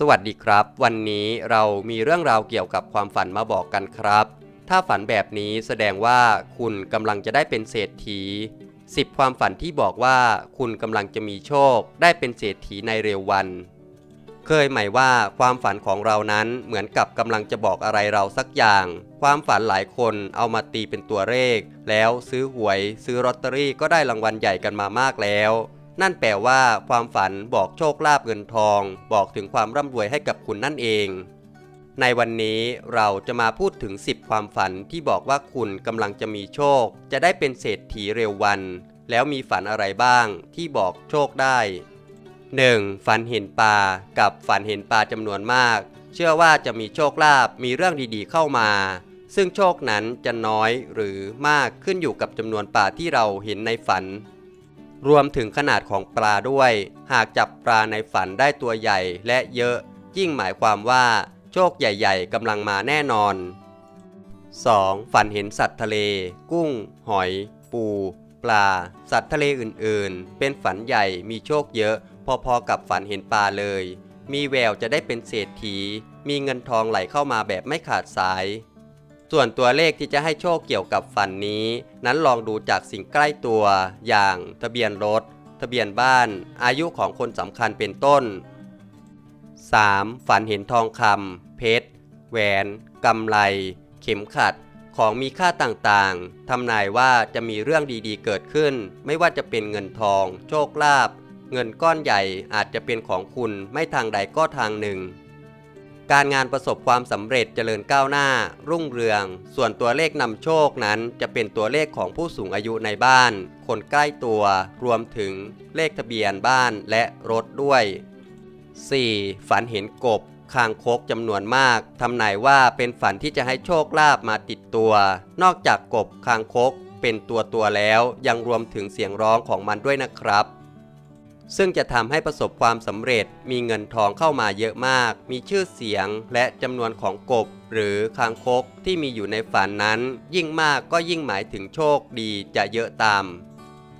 สวัสดีครับ วันนี้เรามีเรื่องราวเกี่ยวกับความฝันมาบอกกันครับ ถ้าฝันแบบนี้แสดงว่าคุณกำลังจะได้เป็นเศรษฐี 10 ความฝันที่บอกว่าคุณกำลังจะมีโชค ได้เป็นเศรษฐีในเร็ววัน เคยหมายว่าความฝันของเรานั้นเหมือนกับกำลังจะบอกอะไรเราสักอย่าง ความฝันหลายคนเอามาตีเป็นตัวเลข แล้วซื้อหวย ซื้อลอตเตอรี่ก็ได้รางวัลใหญ่กันมามากแล้ว นั่นแปลว่าความฝันบอกโชคลาภเงินทอง บอกถึงความร่ำรวยให้กับคุณนั่นเอง ในวันนี้เราจะมาพูดถึง 10 ความฝันที่บอกว่าคุณกำลังจะมีโชค จะได้เป็นเศรษฐีเร็ววัน แล้วมีฝันอะไรบ้างที่บอกโชคได้ 1. ฝันเห็นปลากับฝันเห็นปลาจำนวนมาก เชื่อว่าจะมีโชคลาภมีเรื่องดีๆเข้ามา ซึ่งโชคนั้นจะน้อยหรือมากขึ้นอยู่กับจำนวนปลาที่เราเห็นในฝัน รวมถึงขนาดของปลาด้วย หากจับปลาในฝันได้ตัวใหญ่และเยอะ ยิ่งหมายความว่าโชคใหญ่ ๆกำลังมาแน่นอน 2. ฝันเห็นสัตว์ทะเล กุ้ง หอย ปู ปลา สัตว์ทะเลอื่นๆ เป็นฝันใหญ่มีโชคเยอะ พอๆกับฝันเห็นปลาเลย มีแววจะได้เป็นเศรษฐี มีเงินทองไหลเข้ามาแบบไม่ขาดสาย ส่วนตัวเลขที่จะให้โชคเกี่ยวกับฝันนี้ นั้นลองดูจากสิ่งใกล้ตัว อย่างทะเบียนรถ ทะเบียนบ้าน อายุของคนสำคัญเป็นต้น 3. ฝันเห็นทองคำเพชร แหวนกำไรเข็มขัด ของมีค่าต่างๆทำนายว่าจะมีเรื่องดีๆเกิดขึ้น ไม่ว่าจะเป็นเงินทอง โชคลาภเงินก้อนใหญ่อาจจะเป็นของคุณไม่ทางใดก็ทางหนึ่ง การงานประสบความสำเร็จเจริญก้าวหน้า รุ่งเรือง ส่วนตัวเลขนำโชคนั้น จะเป็นตัวเลขของผู้สูงอายุในบ้าน คนใกล้ตัว รวมถึงเลขทะเบียนบ้านและรถด้วย 4. ฝันเห็นกบคางคกจำนวนมากทำนายว่าเป็นฝันที่จะให้โชคลาภมาติดตัว นอกจากกบคางคกเป็นตัวตัวแล้วยังรวมถึงเสียงร้องของมันด้วยนะครับ ซึ่งจะทำให้ประสบความสำเร็จ มีเงินทองเข้ามาเยอะมาก มีชื่อเสียงและจำนวนของกบ หรือคางคกที่มีอยู่ในฝันนั้น ยิ่งมากก็ยิ่งหมายถึงโชคดีจะเยอะตาม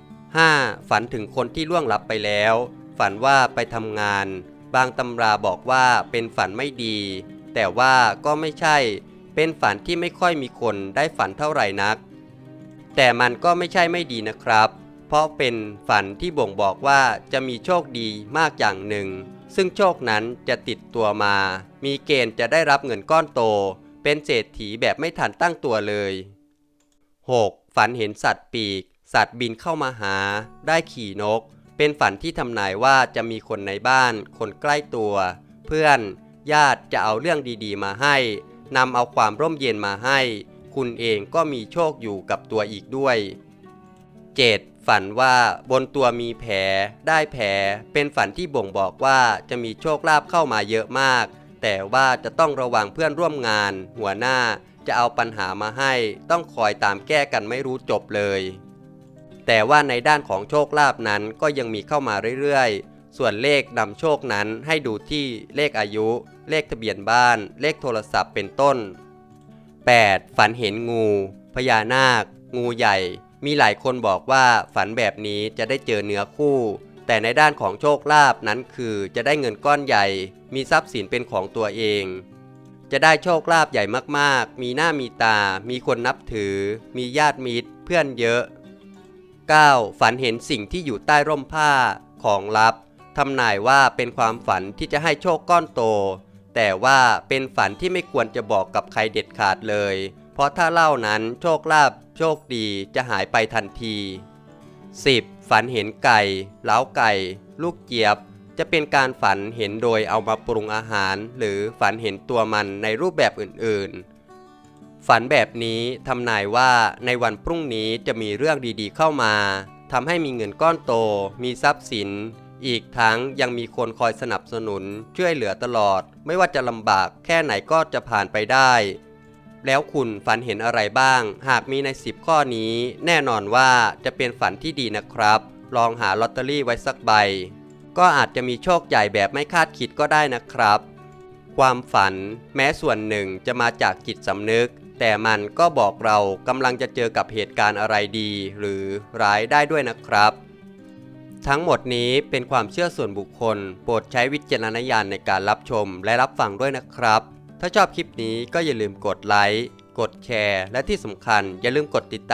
5. ฝันถึงคนที่ล่วงลับไปแล้ว ฝันว่าไปทำงาน บางตำราบอกว่าเป็นฝันไม่ดี แต่ว่าก็ไม่ใช่ เป็นฝันที่ไม่ค่อยมีคนได้ฝันเท่าไหร่นัก แต่มันก็ไม่ใช่ไม่ดีนะครับ เพราะเป็นฝันที่บ่งบอกว่าจะมีโชคดีมากอย่างหนึ่ง ซึ่งโชคนั้นจะติดตัวมา มีเกณฑ์จะได้รับเงินก้อนโต เป็นเศรษฐีแบบไม่ทันตั้งตัวเลย 6. ฝันเห็นสัตว์ปีก สัตว์บินเข้ามาหา ได้ขี่นก เป็นฝันที่ทำนายว่าจะมีคนในบ้าน คนใกล้ตัว เพื่อน ญาติจะเอาเรื่องดีๆ มาให้นำเอาความร่มเย็นมาให้ คุณเองก็มีโชคอยู่กับตัวอีกด้วย 7. ฝันว่าบนตัวมีแผลได้แผลเป็นฝันที่บ่งบอกว่าจะมีโชคลาภเข้ามาเยอะมาก แต่ว่าจะต้องระวังเพื่อนร่วมงาน หัวหน้าจะเอาปัญหามาให้ ต้องคอยตามแก้กันไม่รู้จบเลย แต่ว่าในด้านของโชคลาภนั้นก็ยังมีเข้ามาเรื่อยๆ ส่วนเลขนำโชคนั้นให้ดูที่เลขอายุ เลขทะเบียนบ้าน เลขโทรศัพท์เป็นต้น 8. ฝันเห็นงู พญานาค งูใหญ่ มีหลายคนบอกว่าฝันแบบนี้จะได้เจอเนื้อคู่ แต่ในด้านของโชคลาภนั้นคือจะได้เงินก้อนใหญ่ มีทรัพย์สินเป็นของตัวเอง จะได้โชคลาภใหญ่มากๆ มีหน้ามีตา มีคนนับถือ มีญาติมิตร เพื่อนเยอะ 9. ฝันเห็นสิ่งที่อยู่ใต้ร่มผ้าของลับทำนายว่าเป็นความฝันที่จะให้โชคก้อนโต แต่ว่าเป็นฝันที่ไม่ควรจะบอกกับใครเด็ดขาดเลย เพราะถ้าเล่านั้นโชคลาภโชคดีจะหายไปทันที 10. ฝันเห็นไก่เล้าไก่ ลูกเจี๊ยบ จะเป็นการฝันเห็นโดยเอามาปรุงอาหาร หรือฝันเห็นตัวมันในรูปแบบอื่นๆ ฝันแบบนี้ทำนายว่าในวันพรุ่งนี้จะมีเรื่องดีๆเข้ามาทำให้มีเงินก้อนโต มีทรัพย์สิน อีกทั้งยังมีคนคอยสนับสนุน ช่วยเหลือตลอด ไม่ว่าจะลำบากแค่ไหนก็จะผ่านไปได้ แล้วคุณฝันเห็นอะไรบ้าง หากมีใน 10 ข้อนี้ แน่นอนว่าจะเป็นฝันที่ดีนะครับ ลองหาลอตเตอรี่ไว้สักใบ ก็อาจจะมีโชคใหญ่แบบไม่คาดคิดก็ได้นะครับ ความฝันแม้ส่วนหนึ่งจะมาจากจิตสำนึก แต่มันก็บอกเรากำลังจะเจอกับเหตุการณ์อะไรดี หรือร้ายได้ด้วยนะครับ ทั้งหมดนี้เป็นความเชื่อส่วนบุคคล โปรดใช้วิจารณญาณในการรับชมและรับฟังด้วยนะครับ ถ้าชอบคลิปนี้ก็อย่าลืมกดไลค์ กดแชร์ และที่สำคัญอย่าลืมกดติดตาม